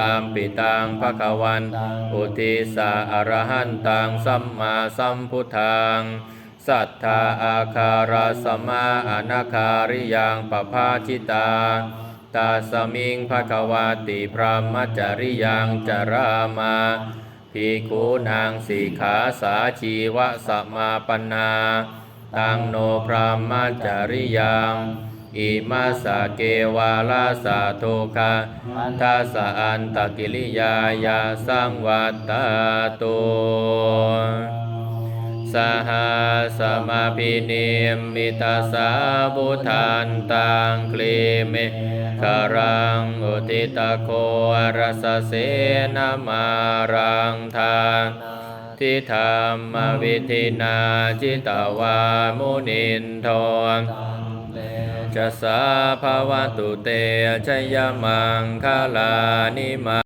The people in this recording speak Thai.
ตามปิตังภะคะวันอุทิสาอรหันตังสัมมาสัมพุทธังสัทธาอาคาราสมาอนาคาริยังปภาชิตา ตาสมิงภะคะวาติพระมัจจริยังจารามาภิกขุนางสีขาสาชีวะสมาปนา ตังโนพระมัจจริยัง อิมาสะเกวาลาสาโทคาทัสสะอันตกิริยายาสังวัตตาตุสหสมาพินิมมิตาสาบุทันตังคลีเมคารังอุติตะโคอรสเสนามารังทานทิธรรมวิธินาจิตวามุนินทน จะสาภาวตุเตชยมังคลานิมา